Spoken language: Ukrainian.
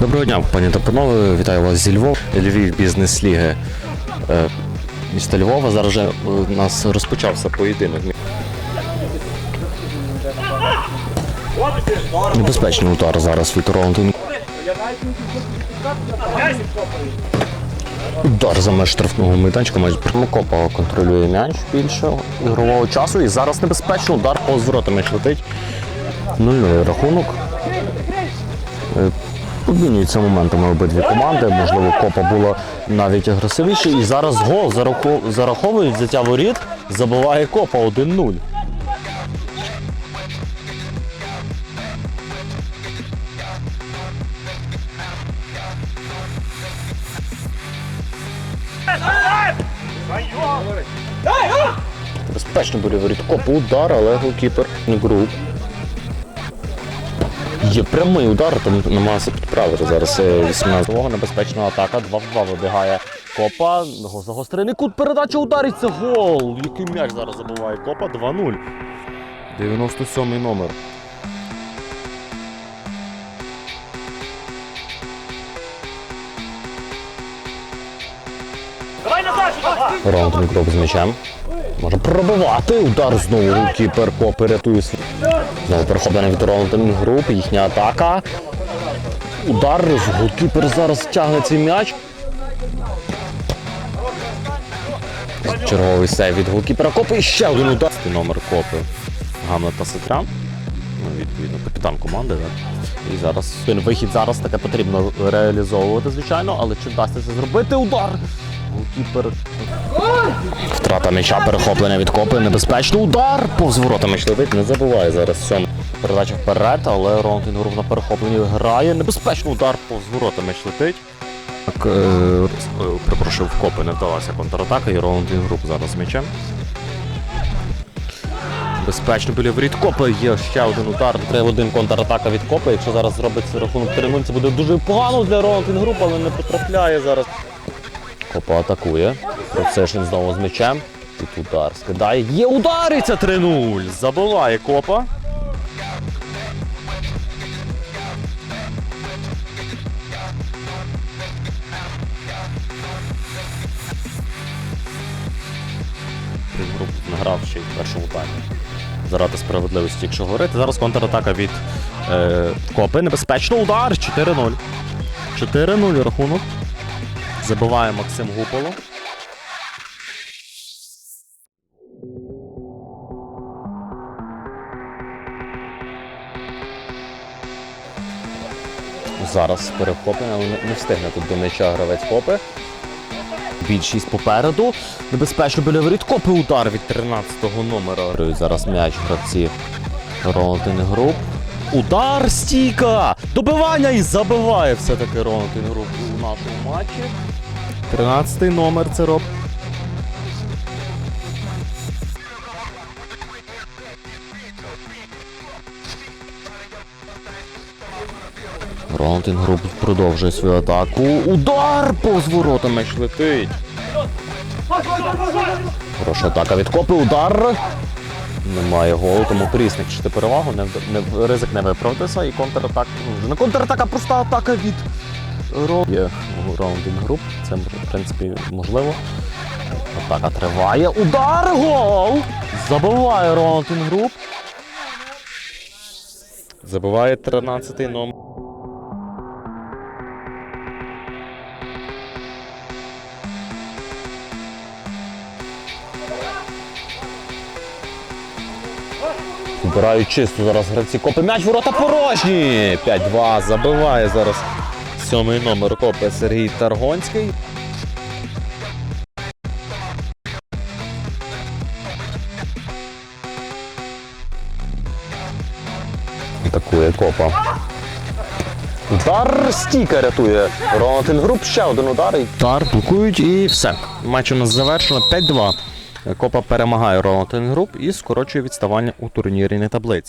Доброго дня, пані та панове. Вітаю вас зі Львова. Львів бізнес-ліги е, міста Львова. Зараз вже е, у нас розпочався поєдинок. Небезпечний удар зараз від Ронтон. Удар за меж штрафного майданчика, майже Примакопа контролює м'яч більше ігрового часу. І зараз небезпечний удар по зворотам м'яч летить. 0 рахунок. Е, Обмінюються моментами обидві команди. Можливо, копа була навіть агресивніше. І зараз гол зарахов- зараховують взяття воріт. Забиває копа 1-0. Безпечно буде воріт удар, але голкіпер не груп. Є прямий удар, там намагався підправити зараз 18-го. Небезпечна атака. 2 в 2 вибігає Копа. Го- Загострений кут передача удариться. Гол! Який м'яч зараз забиває Копа 2-0. 97-й номер. Раунд мікроп з м'ячем. Може пробивати. Удар знову голкіпер Копи рятує. Знову перехоплення від Ролантон груп, їхня атака. Удар, голкіпер зараз тягне цей м'яч. Черговий сейв від голкіпера Копи і ще один удар. Номер Копи. Гамлет та Ситрян. Ну, відповідно, капітан команди, так? І зараз вихід зараз таке потрібно реалізовувати, звичайно, але чи вдасться це зробити? Удар! Втрата м'яча, перехоплення від копи, небезпечний удар. Повз ворота м'яч летить, не забуває зараз сьом. Передача вперед, але Ронтин Груп на перехопленні грає. Небезпечний удар повз ворота м'яч летить. Так, е, е, в копи не вдалася контратака, і Ронтин Груп зараз з м'ячем. Безпечно біля воріт копи є ще один удар. 3-1 контратака від копи. Якщо зараз зробиться рахунок 3-0, це буде дуже погано для Ронтин Груп, але не потрапляє зараз. Копа атакує. Процешин знову з м'ячем. Тут удар скидає. Є удариться 3-0. Забиває копа. Награв ще й в першому таймі. Заради справедливості, якщо говорити. Зараз контратака від е, копи. Небезпечно удар. 4-0. 4-0 рахунок. Забиває Максим Гуполо. Зараз перехоплення, але не- не встигне тут до м'яча гравець копи. Більшість попереду. Небезпечно біля воріт. Копи удар від 13-го номера. Зараз м'яч гравці Ролтин Груп. Удар стійка! Добивання і забиває все-таки Ролтин Груп у нашому матчі. 13 номер це роб. Груп продовжує свою атаку. Удар повз ворота летить. Хороша атака від копи, удар. Немає голу, тому Прісник чити перевагу, не, не, ризик не виправдався і контратак. Ну, контратака, проста атака від Ро. Є раундинг груп, це в принципі можливо. Атака триває. Удар! Гол! Забиває раундинг груп. Забиває 13-й номер. Збирають чисто зараз гравці копи. М'яч ворота порожні. 5-2 забиває зараз сьомий номер копи Сергій Таргонський. Атакує копа. Удар стійка рятує Ронатин Груп. Ще один удар. і Удар блокують і все. Матч у нас завершено 5-2. Копа перемагає Ронатин Груп і скорочує відставання у турнірній таблиці.